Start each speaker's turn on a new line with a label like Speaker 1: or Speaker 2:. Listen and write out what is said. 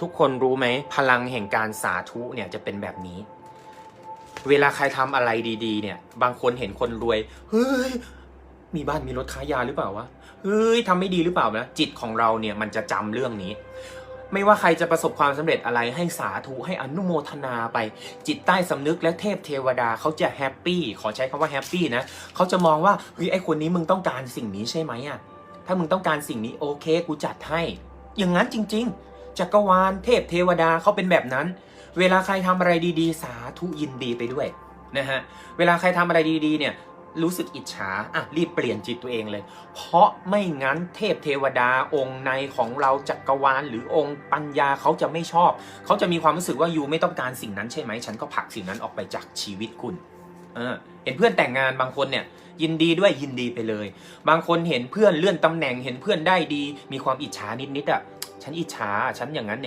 Speaker 1: ทุกคนรู้ไหมพลังแห่งการสาธุเนี่ยจะเป็นแบบนี้ เวลาใครทำอะไรดีๆ เนี่ย บางคนเห็นคนรวย เฮ้ย มีบ้านมีรถค้ายาหรือเปล่าวะ เฮ้ยทำไม่ดีหรือเปล่านะ จิตของเราเนี่ยมันจะจำเรื่องนี้ ไม่ว่าใครจะประสบความสำเร็จอะไรให้สาธุให้อนุโมทนาไป จิตใต้สำนึกและเทพเทวดาเขาจะแฮปปี้ขอใช้คำว่าแฮปปี้นะเขาจะมองว่าเฮ้ยไอคนนี้มึงต้องการสิ่งนี้ใช่ไหมอะถ้ามึงต้องการสิ่งนี้โอเคกูจัดให้ อย่างนั้นจริง ๆ จักรวาลเทพเทวดาเขาเป็นแบบนั้น เวลาใครทำอะไรดีๆ สาธุยินดีไปด้วยนะฮะเวลาใครทำอะไรดีๆเนี่ยรู้สึกอิจฉาอะรีบเปลี่ยนจิตตัวเองเลย เพราะไม่งั้นเทพเทวดาองค์ในของเราจักรวาลหรือองค์ปัญญาเขาจะไม่ชอบ เขาจะมีความรู้สึกว่ายูไม่ต้องการสิ่งนั้นใช่ไหม ฉันก็ผลักสิ่งนั้นออกไปจากชีวิตคุณเออเห็นเพื่อนแต่งงานบางคนเนี่ยยินดีด้วยยินดีไปเลย บางคนเห็นเพื่อนเลื่อนตำแหน่งเห็นเพื่อนได้ดี มีความอิจฉานิดๆอะ ฉันอิจฉาฉันอย่างนั้นอย่าง